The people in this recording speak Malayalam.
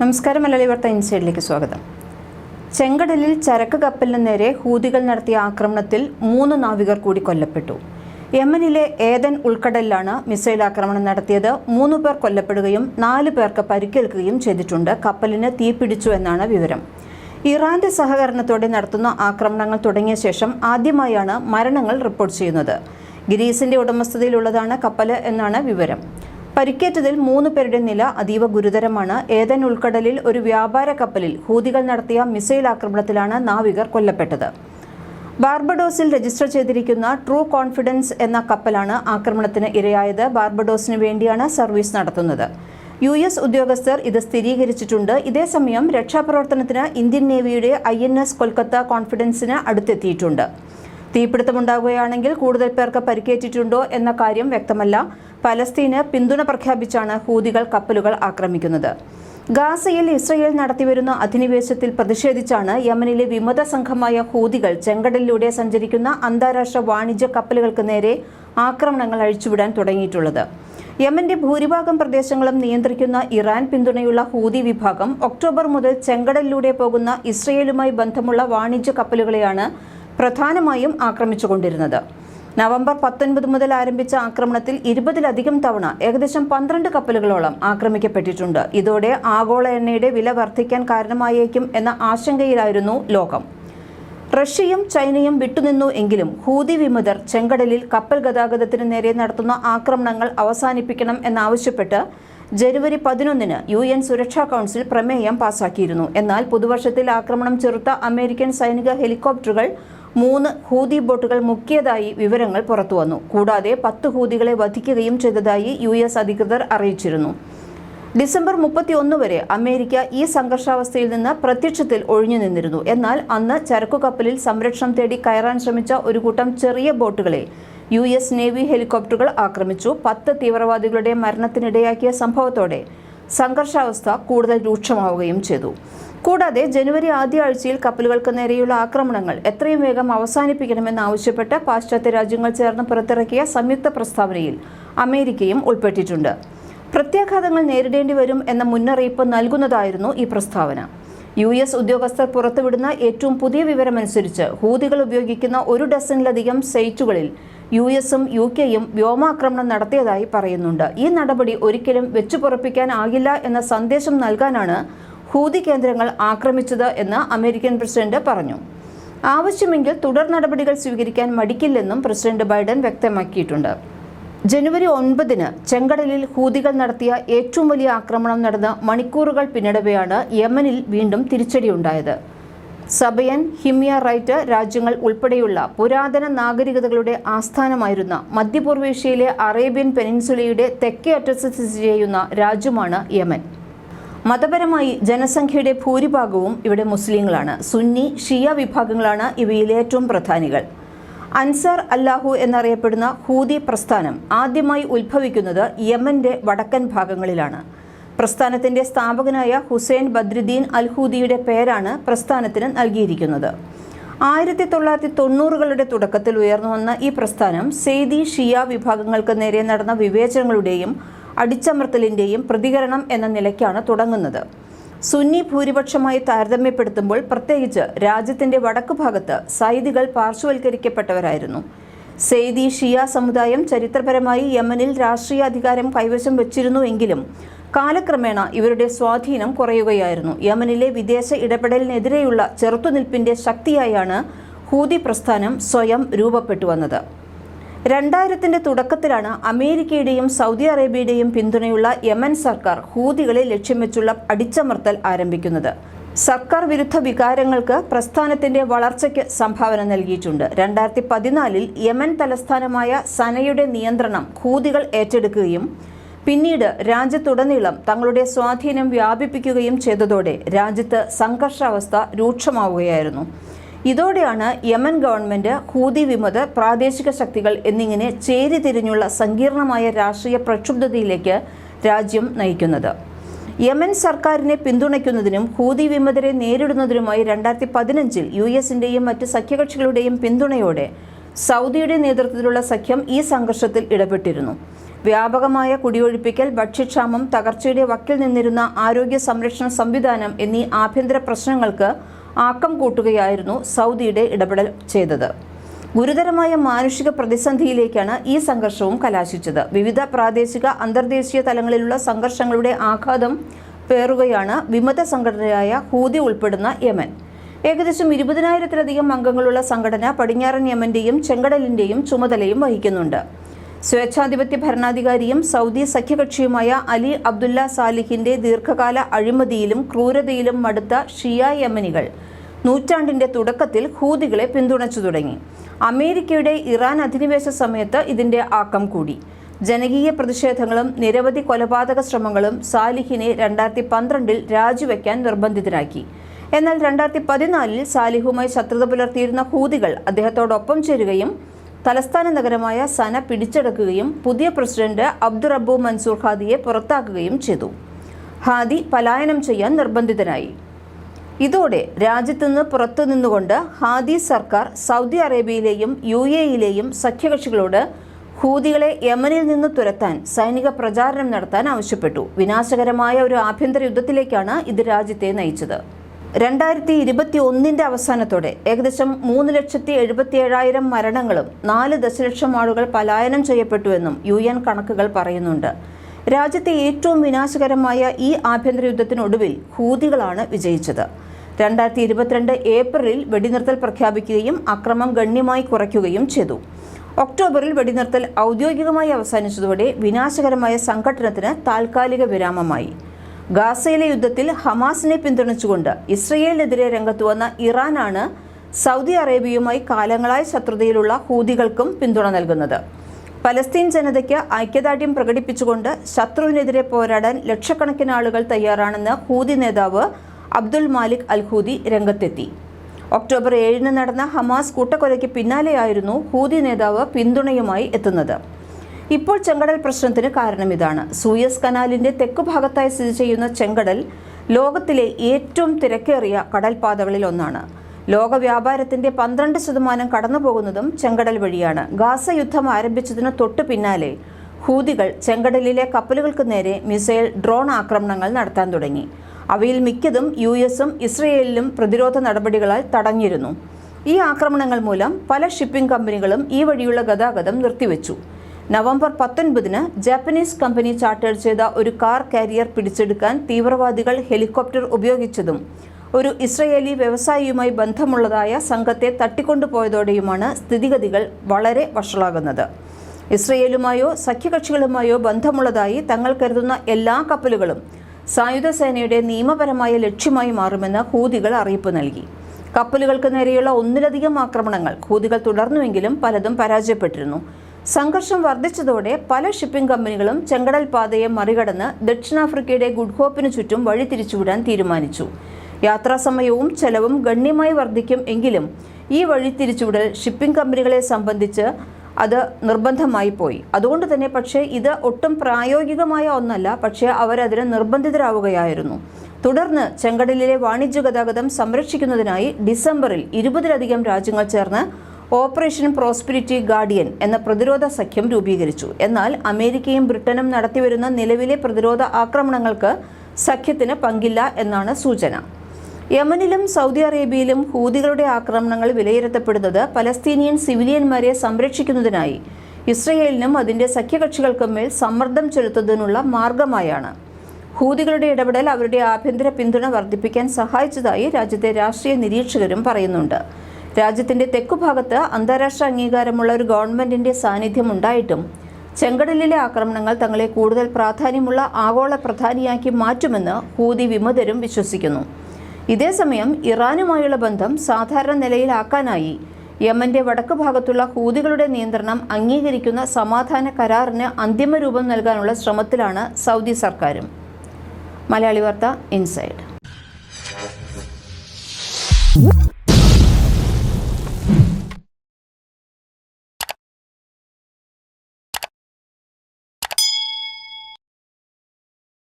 നമസ്കാരം മലയാളി വാർത്ത ഇൻസൈഡിലേക്ക് സ്വാഗതം. ചെങ്കടലിൽ ചരക്ക് കപ്പലിന് നേരെ ഹൂതികൾ നടത്തിയ ആക്രമണത്തിൽ മൂന്ന് നാവികർ കൂടി കൊല്ലപ്പെട്ടു. യമനിലെ ഏതൻ ഉൾക്കടലിലാണ് മിസൈൽ ആക്രമണം നടത്തിയത്. മൂന്ന് പേർ കൊല്ലപ്പെടുകയും നാല് പേർക്ക് പരിക്കേൽക്കുകയും ചെയ്തിട്ടുണ്ട്. കപ്പലിന് തീപിടിച്ചു എന്നാണ് വിവരം. ഇറാന്റെ സഹകരണത്തോടെ നടത്തുന്ന ആക്രമണങ്ങൾ തുടങ്ങിയ ശേഷം ആദ്യമായാണ് മരണങ്ങൾ റിപ്പോർട്ട് ചെയ്യുന്നത്. ഗ്രീസിന്റെ ഉടമസ്ഥതയിലുള്ളതാണ് കപ്പൽ എന്നാണ് വിവരം. പരിക്കേറ്റതിൽ മൂന്ന് പേരുടെ നില അതീവ ഗുരുതരമാണ്. ഏതൻ ഉൾക്കടലിൽ ഒരു വ്യാപാര കപ്പലിൽ ഹൂതികൾ നടത്തിയ മിസൈൽ ആക്രമണത്തിലാണ് നാവികർ കൊല്ലപ്പെട്ടത്. ബാർബഡോസിൽ രജിസ്റ്റർ ചെയ്തിരിക്കുന്ന ട്രൂ കോൺഫിഡൻസ് എന്ന കപ്പലാണ് ആക്രമണത്തിന് ഇരയായത്. ബാർബഡോസിന് വേണ്ടിയാണ് സർവീസ് നടത്തുന്നത്. യു എസ് ഉദ്യോഗസ്ഥർ ഇത് സ്ഥിരീകരിച്ചിട്ടുണ്ട്. ഇതേസമയം രക്ഷാപ്രവർത്തനത്തിന് ഇന്ത്യൻ നേവിയുടെ ഐ എൻ എസ് കൊൽക്കത്ത കോൺഫിഡൻസിന് അടുത്തെത്തിയിട്ടുണ്ട്. തീപിടുത്തമുണ്ടാകുകയാണെങ്കിൽ കൂടുതൽ പേർക്ക് പരിക്കേറ്റിട്ടുണ്ടോ എന്ന കാര്യം വ്യക്തമല്ല. പലസ്തീന് പിന്തുണ പ്രഖ്യാപിച്ചാണ് ഹൂതികൾ കപ്പലുകൾ ആക്രമിക്കുന്നത്. ഗാസയിൽ ഇസ്രയേൽ നടത്തിവരുന്ന അധിനിവേശത്തിൽ പ്രതിഷേധിച്ചാണ് യമനിലെ വിമത സംഘമായ ഹൂതികൾ ചെങ്കടലിലൂടെ സഞ്ചരിക്കുന്ന അന്താരാഷ്ട്ര വാണിജ്യ കപ്പലുകൾക്ക് നേരെ ആക്രമണങ്ങൾ അഴിച്ചുവിടാൻ തുടങ്ങിയിട്ടുള്ളത്. യമന്റെ ഭൂരിഭാഗം പ്രദേശങ്ങളും നിയന്ത്രിക്കുന്ന ഇറാൻ പിന്തുണയുള്ള ഹൂതി വിഭാഗം ഒക്ടോബർ മുതൽ ചെങ്കടലിലൂടെ പോകുന്ന ഇസ്രയേലുമായി ബന്ധമുള്ള വാണിജ്യ കപ്പലുകളെയാണ് പ്രധാനമായും ആക്രമിച്ചുകൊണ്ടിരുന്നത്. നവംബർ പത്തൊൻപത് മുതൽ ആരംഭിച്ച ആക്രമണത്തിൽ ഇരുപതിലധികം തവണ ഏകദേശം പന്ത്രണ്ട് കപ്പലുകളോളം ആക്രമിക്കപ്പെട്ടിട്ടുണ്ട്. ഇതോടെ ആഗോള എണ്ണയുടെ വില വർദ്ധിക്കാൻ കാരണമായേക്കും എന്ന ആശങ്കയിലായിരുന്നു ലോകം. റഷ്യയും ചൈനയും വിട്ടുനിന്നു എങ്കിലും ഹൂതി വിമതർ ചെങ്കടലിൽ കപ്പൽ ഗതാഗതത്തിന് നേരെ നടത്തുന്ന ആക്രമണങ്ങൾ അവസാനിപ്പിക്കണം എന്നാവശ്യപ്പെട്ട് ജനുവരി പതിനൊന്നിന് യു എൻ സുരക്ഷാ കൗൺസിൽ പ്രമേയം പാസാക്കിയിരുന്നു. എന്നാൽ പുതുവർഷത്തിൽ ആക്രമണം ചെറുത്ത അമേരിക്കൻ സൈനിക ഹെലികോപ്റ്ററുകൾ മൂന്ന് ഹൂതി ബോട്ടുകൾ മുക്കിയതായി വിവരങ്ങൾ പുറത്തുവന്നു. കൂടാതെ പത്ത് ഹൂതികളെ വധിക്കുകയും ചെയ്തതായി യു അധികൃതർ അറിയിച്ചിരുന്നു. ഡിസംബർ മുപ്പത്തിയൊന്ന് വരെ അമേരിക്ക ഈ സംഘർഷാവസ്ഥയിൽ നിന്ന് പ്രത്യക്ഷത്തിൽ ഒഴിഞ്ഞു നിന്നിരുന്നു. എന്നാൽ അന്ന് ചരക്കുകപ്പലിൽ സംരക്ഷണം തേടി കയറാൻ ശ്രമിച്ച ഒരു കൂട്ടം ചെറിയ ബോട്ടുകളെ യു എസ് നേവി ഹെലികോപ്റ്ററുകൾ ആക്രമിച്ചു. പത്ത് തീവ്രവാദികളുടെ മരണത്തിനിടയാക്കിയ സംഭവത്തോടെ സംഘർഷാവസ്ഥ കൂടുതൽ രൂക്ഷമാവുകയും ചെയ്തു. കൂടാതെ ജനുവരി ആദ്യ ആഴ്ചയിൽ കപ്പലുകൾക്ക് നേരെയുള്ള ആക്രമണങ്ങൾ എത്രയും വേഗം അവസാനിപ്പിക്കണമെന്ന് അവസാനിപ്പിക്കണമെന്നാവശ്യപ്പെട്ട് പാശ്ചാത്യ രാജ്യങ്ങൾ ചേർന്ന് പുറത്തിറക്കിയ സംയുക്ത പ്രസ്താവനയിൽ അമേരിക്കയും ഉൾപ്പെട്ടിട്ടുണ്ട്. പ്രത്യാഘാതങ്ങൾ നേരിടേണ്ടി വരും എന്ന മുന്നറിയിപ്പ് നൽകുന്നതായിരുന്നു ഈ പ്രസ്താവന. യു എസ് ഉദ്യോഗസ്ഥർ പുറത്തുവിടുന്ന ഏറ്റവും പുതിയ വിവരമനുസരിച്ച് ഹൂതികൾ ഉപയോഗിക്കുന്ന ഒരു ഡസനിലധികം സൈറ്റുകളിൽ യു എസും യു കെയും വ്യോമാക്രമണം നടത്തിയതായി പറയുന്നുണ്ട്. ഈ നടപടി ഒരിക്കലും വെച്ചുപുറപ്പിക്കാനാകില്ല എന്ന സന്ദേശം നൽകാനാണ് ഹൂതി കേന്ദ്രങ്ങൾ ആക്രമിച്ചത് എന്ന് അമേരിക്കൻ പ്രസിഡന്റ് പറഞ്ഞു. ആവശ്യമെങ്കിൽ തുടർ നടപടികൾ സ്വീകരിക്കാൻ മടിക്കില്ലെന്നും പ്രസിഡന്റ് ബൈഡൻ വ്യക്തമാക്കിയിട്ടുണ്ട്. ജനുവരി ഒൻപതിന് ചെങ്കടലിൽ ഹൂതികൾ നടത്തിയ ഏറ്റവും വലിയ ആക്രമണം നടന്ന് മണിക്കൂറുകൾ പിന്നിടവെയാണ് യമനിൽ വീണ്ടും തിരിച്ചടിയുണ്ടായത്. സബയൻ ഹിമിയ റൈറ്റ് രാജ്യങ്ങൾ ഉൾപ്പെടെയുള്ള പുരാതന നാഗരികതകളുടെ ആസ്ഥാനമായിരുന്ന മധ്യപൂർവേഷ്യയിലെ അറേബ്യൻ പെനിൻസുലയുടെ തെക്കേ അറ്റത്ത് സ്ഥിതി ചെയ്യുന്ന രാജ്യമാണ് യമൻ. മതപരമായി ജനസംഖ്യയുടെ ഭൂരിഭാഗവും ഇവിടെ മുസ്ലിങ്ങളാണ്. സുന്നി ഷിയ വിഭാഗങ്ങളാണ് ഇവയിലെ ഏറ്റവും പ്രധാനികൾ. അൻസാർ അല്ലാഹു എന്നറിയപ്പെടുന്ന ഹൂതി പ്രസ്ഥാനം ആദ്യമായി ഉത്ഭവിക്കുന്നത് യമന്റെ വടക്കൻ ഭാഗങ്ങളിലാണ്. പ്രസ്ഥാനത്തിന്റെ സ്ഥാപകനായ ഹുസൈൻ ബദ്രുദ്ദീൻ അൽ ഹൂദിയുടെ പേരാണ് പ്രസ്ഥാനത്തിന് നൽകിയിരിക്കുന്നത്. ആയിരത്തി തൊള്ളായിരത്തി തൊണ്ണൂറുകളുടെ തുടക്കത്തിൽ ഉയർന്നു വന്ന ഈ പ്രസ്ഥാനം സെയ്ദി ഷിയ വിഭാഗങ്ങൾക്ക് നേരെ നടന്ന വിവേചനങ്ങളുടെയും അടിച്ചമർത്തലിന്റെയും പ്രതികരണം എന്ന നിലയ്ക്കാണ് തുടങ്ങുന്നത്. സുന്നി ഭൂരിപക്ഷമായി താരതമ്യപ്പെടുത്തുമ്പോൾ പ്രത്യേകിച്ച് രാജ്യത്തിന്റെ വടക്കു ഭാഗത്ത് സൈദികൾ പാർശ്വവൽക്കരിക്കപ്പെട്ടവരായിരുന്നു. സെയ്ദി ഷിയ സമുദായം ചരിത്രപരമായി യമനിൽ രാഷ്ട്രീയ അധികാരം കൈവശം വെച്ചിരുന്നു എങ്കിലും കാലക്രമേണ ഇവരുടെ സ്വാധീനം കുറയുകയായിരുന്നു. യമനിലെ വിദേശ ഇടപെടലിനെതിരെയുള്ള ചെറുത്തുനിൽപ്പിന്റെ ശക്തിയായാണ് ഹൂതി പ്രസ്ഥാനം സ്വയം രൂപപ്പെട്ടു വന്നത്. രണ്ടായിരത്തിന്റെ തുടക്കത്തിലാണ് അമേരിക്കയുടെയും സൗദി അറേബ്യയുടെയും പിന്തുണയുള്ള യമൻ സർക്കാർ ഹൂതികളെ ലക്ഷ്യം വെച്ചുള്ള അടിച്ചമർത്തൽ ആരംഭിക്കുന്നത്. സർക്കാർ വിരുദ്ധ വികാരങ്ങൾക്ക് പ്രസ്ഥാനത്തിന്റെ വളർച്ചയ്ക്ക് സംഭാവന നൽകിയിട്ടുണ്ട്. രണ്ടായിരത്തി പതിനാലിൽ യമൻ തലസ്ഥാനമായ സനയുടെ നിയന്ത്രണം ഹൂതികൾ ഏറ്റെടുക്കുകയും പിന്നീട് രാജ്യത്തുടനീളം തങ്ങളുടെ സ്വാധീനം വ്യാപിപ്പിക്കുകയും ചെയ്തതോടെ രാജ്യത്ത് സംഘർഷാവസ്ഥ രൂക്ഷമാവുകയായിരുന്നു. ഇതോടെയാണ് യമൻ ഗവൺമെന്റ് ഹൂതി വിമത പ്രാദേശിക ശക്തികൾ എന്നിങ്ങനെ ചേരിതിരിഞ്ഞുള്ള സങ്കീർണമായ രാഷ്ട്രീയ പ്രക്ഷുബ്ധതയിലേക്ക് രാജ്യം നയിക്കുന്നത്. യമൻ സർക്കാരിനെ പിന്തുണയ്ക്കുന്നതിനും ഹൂതി വിമതരെ നേരിടുന്നതിനുമായി രണ്ടായിരത്തി പതിനഞ്ചിൽ യു എസിന്റെയും മറ്റ് സഖ്യകക്ഷികളുടെയും പിന്തുണയോടെ സൗദിയുടെ നേതൃത്വത്തിലുള്ള സഖ്യം ഈ സംഘർഷത്തിൽ ഇടപെട്ടിരുന്നു. വ്യാപകമായ കുടിയൊഴിപ്പിക്കൽ ഭക്ഷ്യക്ഷാമം തകർച്ചയുടെ വക്കിൽ നിന്നിരുന്ന ആരോഗ്യ സംരക്ഷണ സംവിധാനം എന്നീ ആഭ്യന്തര പ്രശ്നങ്ങൾക്ക് ആക്കം കൂട്ടുകയായിരുന്നു സൗദിയുടെ ഇടപെടൽ ചെയ്തത്. ഗുരുതരമായ മാനുഷിക പ്രതിസന്ധിയിലേക്കാണ് ഈ സംഘർഷവും കലാശിച്ചത്. വിവിധ പ്രാദേശിക അന്തർദേശീയ തലങ്ങളിലുള്ള സംഘർഷങ്ങളുടെ ആഘാതം പേറുകയാണ് വിമത സംഘടനയായ ഹൂതി ഉൾപ്പെടുന്ന യമൻ. ഏകദേശം ഇരുപതിനായിരത്തിലധികം അംഗങ്ങളുള്ള സംഘടന പടിഞ്ഞാറൻ യമന്റെയും ചെങ്കടലിന്റെയും ചുമതലയും വഹിക്കുന്നുണ്ട്. സ്വേച്ഛാധിപത്യ ഭരണാധികാരിയും സൗദി സഖ്യകക്ഷിയുമായ അലി അബ്ദുല്ല സാലിഹിന്റെ ദീർഘകാല അഴിമതിയിലും ക്രൂരതയിലും മടുത്ത ഷിയ യമനികൾ നൂറ്റാണ്ടിന്റെ തുടക്കത്തിൽ ഹൂതികളെ പിന്തുണച്ചു തുടങ്ങി. അമേരിക്കയുടെ ഇറാൻ അധിനിവേശ സമയത്ത് ഇതിന്റെ ആക്കം കൂടി. ജനകീയ പ്രതിഷേധങ്ങളും നിരവധി കൊലപാതക ശ്രമങ്ങളും സാലിഹിനെ രണ്ടായിരത്തി പന്ത്രണ്ടിൽ രാജിവെക്കാൻ നിർബന്ധിതരാക്കി. എന്നാൽ രണ്ടായിരത്തി പതിനാലിൽ സാലിഹുമായി ശത്രുത പുലർത്തിയിരുന്ന ഹൂതികൾ അദ്ദേഹത്തോടൊപ്പം ചേരുകയും തലസ്ഥാന നഗരമായ സന പിടിച്ചെടുക്കുകയും പുതിയ പ്രസിഡന്റ് അബ്ദുറബ്ബു മൻസൂർ ഹാദിയെ പുറത്താക്കുകയും ചെയ്തു. ഹാദി പലായനം ചെയ്യാൻ നിർബന്ധിതനായി. ഇതോടെ രാജ്യത്തുനിന്ന് പുറത്തു നിന്നുകൊണ്ട് ഹാദി സർക്കാർ സൗദി അറേബ്യയിലെയും യു എയിലെയും സഖ്യകക്ഷികളോട് ഹൂതികളെ യമനിൽ നിന്ന് തുരത്താൻ സൈനിക പ്രചാരണം നടത്താൻ ആവശ്യപ്പെട്ടു. വിനാശകരമായ ഒരു ആഭ്യന്തര യുദ്ധത്തിലേക്കാണ് ഇത് രാജ്യത്തെ നയിച്ചത്. രണ്ടായിരത്തി ഇരുപത്തി ഒന്നിന്റെ അവസാനത്തോടെ ഏകദേശം മൂന്ന് ലക്ഷത്തി എഴുപത്തി ഏഴായിരം മരണങ്ങളും നാല് ദശലക്ഷം ആളുകൾ പലായനം ചെയ്യപ്പെട്ടുവെന്നും യു എൻ കണക്കുകൾ പറയുന്നുണ്ട്. രാജ്യത്തെ ഏറ്റവും വിനാശകരമായ ഈ ആഭ്യന്തര യുദ്ധത്തിനൊടുവിൽ ഹൂതികളാണ് വിജയിച്ചത്. രണ്ടായിരത്തി ഇരുപത്തിരണ്ട് ഏപ്രിലിൽ വെടിനിർത്തൽ പ്രഖ്യാപിക്കുകയും അക്രമം ഗണ്യമായി കുറയ്ക്കുകയും ചെയ്തു. ഒക്ടോബറിൽ വെടിനിർത്തൽ ഔദ്യോഗികമായി അവസാനിച്ചതോടെ വിനാശകരമായ സംഘട്ടനത്തിന് താൽക്കാലിക വിരാമമായി. ഗാസയിലെ യുദ്ധത്തിൽ ഹമാസിനെ പിന്തുണച്ചുകൊണ്ട് ഇസ്രയേലിനെതിരെ രംഗത്തു വന്ന ഇറാനാണ് സൗദി അറേബ്യയുമായി കാലങ്ങളായി ശത്രുതയിലുള്ള ഹൂതികൾക്കും പിന്തുണ നൽകുന്നത്. പലസ്തീൻ ജനതയ്ക്ക് ഐക്യദാർഢ്യം പ്രകടിപ്പിച്ചുകൊണ്ട് ശത്രുവിനെതിരെ പോരാടാൻ ലക്ഷക്കണക്കിന് ആളുകൾ തയ്യാറാണെന്ന് ഹൂതി നേതാവ് അബ്ദുൽ മാലിക് അൽ ഹൂതി രംഗത്തെത്തി. ഒക്ടോബർ ഏഴിന് നടന്ന ഹമാസ് കൂട്ടക്കൊലയ്ക്ക് പിന്നാലെയായിരുന്നു ഹൂതി നേതാവ് പിന്തുണയുമായി എത്തുന്നത്. ഇപ്പോൾ ചെങ്കടൽ പ്രശ്നത്തിന് കാരണം ഇതാണ്. സൂയസ് കനാലിന്റെ തെക്ക് ഭാഗത്തായി സ്ഥിതി ചെയ്യുന്ന ചെങ്കടൽ ലോകത്തിലെ ഏറ്റവും തിരക്കേറിയ കടൽപാതകളിൽ ഒന്നാണ്. ലോക വ്യാപാരത്തിന്റെ പന്ത്രണ്ട് ശതമാനം കടന്നുപോകുന്നതും ചെങ്കടൽ വഴിയാണ്. ഗാസ യുദ്ധം ആരംഭിച്ചതിന് തൊട്ടു പിന്നാലെ ഹൂതികൾ ചെങ്കടലിലെ കപ്പലുകൾക്ക് നേരെ മിസൈൽ ഡ്രോൺ ആക്രമണങ്ങൾ നടത്താൻ തുടങ്ങി. അവയിൽ മിക്കതും യു എസും ഇസ്രയേലിലും പ്രതിരോധ നടപടികളാൽ തടഞ്ഞിരുന്നു. ഈ ആക്രമണങ്ങൾ മൂലം പല ഷിപ്പിംഗ് കമ്പനികളും ഈ വഴിയുള്ള ഗതാഗതം നിർത്തിവെച്ചു. നവംബർ പത്തൊൻപതിന് ജാപ്പനീസ് കമ്പനി ചാർട്ടർ ചെയ്ത ഒരു കാർ കാരിയർ പിടിച്ചെടുക്കാൻ തീവ്രവാദികൾ ഹെലികോപ്റ്റർ ഉപയോഗിച്ചതും ഒരു ഇസ്രയേലി വ്യവസായിയുമായി ബന്ധമുള്ളതായ സംഘത്തെ തട്ടിക്കൊണ്ടുപോയതോടെയുമാണ് സ്ഥിതിഗതികൾ വളരെ വഷളാകുന്നത്. ഇസ്രയേലുമായോ സഖ്യകക്ഷികളുമായോ ബന്ധമുള്ളതായി തങ്ങൾ കരുതുന്ന എല്ലാ കപ്പലുകളും സായുധ സേനയുടെ നിയമപരമായ ലക്ഷ്യമായി മാറുമെന്ന് ഹൂതികൾ അറിയിപ്പ് നൽകി. കപ്പലുകൾക്ക് നേരെയുള്ള ഒന്നിലധികം ആക്രമണങ്ങൾ ഹൂതികൾ തുടർന്നുവെങ്കിലും പലതും പരാജയപ്പെട്ടിരുന്നു. സംഘർഷം വർദ്ധിച്ചതോടെ പല ഷിപ്പിംഗ് കമ്പനികളും ചെങ്കടൽ പാതയെ മറികടന്ന് ദക്ഷിണാഫ്രിക്കയുടെ ഗുഡ് ഹോപ്പിന് ചുറ്റും വഴി തിരിച്ചുവിടാൻ തീരുമാനിച്ചു യാത്രാസമയവും ചെലവും ഗണ്യമായി വർദ്ധിക്കും എങ്കിലും ഈ വഴി തിരിച്ചുവിടൽ ഷിപ്പിംഗ് കമ്പനികളെ സംബന്ധിച്ച് അത് നിർബന്ധമായി പോയി. അതുകൊണ്ട് തന്നെ പക്ഷേ ഇത് ഒട്ടും പ്രായോഗികമായ ഒന്നല്ല പക്ഷേ അവരതിന് നിർബന്ധിതരാവുകയായിരുന്നു. തുടർന്ന് ചെങ്കടലിലെ വാണിജ്യ ഗതാഗതം സംരക്ഷിക്കുന്നതിനായി ഡിസംബറിൽ ഇരുപതിലധികം രാജ്യങ്ങൾ ചേർന്ന് ഓപ്പറേഷൻ പ്രോസ്പിരിറ്റി ഗാർഡിയൻ എന്ന പ്രതിരോധ സഖ്യം രൂപീകരിച്ചു. എന്നാൽ അമേരിക്കയും ബ്രിട്ടനും നടത്തിവരുന്ന നിലവിലെ പ്രതിരോധ ആക്രമണങ്ങൾക്ക് സഖ്യത്തിന് പങ്കില്ല എന്നാണ് സൂചന. യമനിലും സൗദി അറേബ്യയിലും ഹൂതികളുടെ ആക്രമണങ്ങൾ വിലയിരുത്തപ്പെടുന്നത് പലസ്തീനിയൻ സിവിലിയന്മാരെ സംരക്ഷിക്കുന്നതിനായി. ഇസ്രയേലിനും അതിന്റെ സഖ്യകക്ഷികൾക്കും മേൽ സമ്മർദ്ദം ചെലുത്തുന്നതിനുള്ള മാർഗമായാണ്. ഹൂതികളുടെ ഇടപെടൽ അവരുടെ ആഭ്യന്തര പിന്തുണ വർദ്ധിപ്പിക്കാൻ സഹായിച്ചതായി രാജ്യത്തെ രാഷ്ട്രീയ നിരീക്ഷകരും പറയുന്നുണ്ട്. രാജ്യത്തിന്റെ തെക്കുഭാഗത്ത് അന്താരാഷ്ട്ര അംഗീകാരമുള്ള ഒരു ഗവൺമെന്റിന്റെ സാന്നിധ്യം ഉണ്ടായിട്ടും ചെങ്കടലിലെ ആക്രമണങ്ങൾ തങ്ങളെ കൂടുതൽ പ്രാധാന്യമുള്ള ആഗോള പ്രധാനിയാക്കി മാറ്റുമെന്ന് ഹൂതി വിമതരും വിശ്വസിക്കുന്നു. ഇതേസമയം ഇറാനുമായുള്ള ബന്ധം സാധാരണ നിലയിലാക്കാനായി യമന്റെ വടക്ക് ഭാഗത്തുള്ള ഹൂതികളുടെ നിയന്ത്രണം അംഗീകരിക്കുന്ന സമാധാന കരാറിന് അന്തിമരൂപം നൽകാനുള്ള ശ്രമത്തിലാണ് സൗദി സർക്കാരും. മലയാളി വാർത്ത ഇൻസൈഡ്.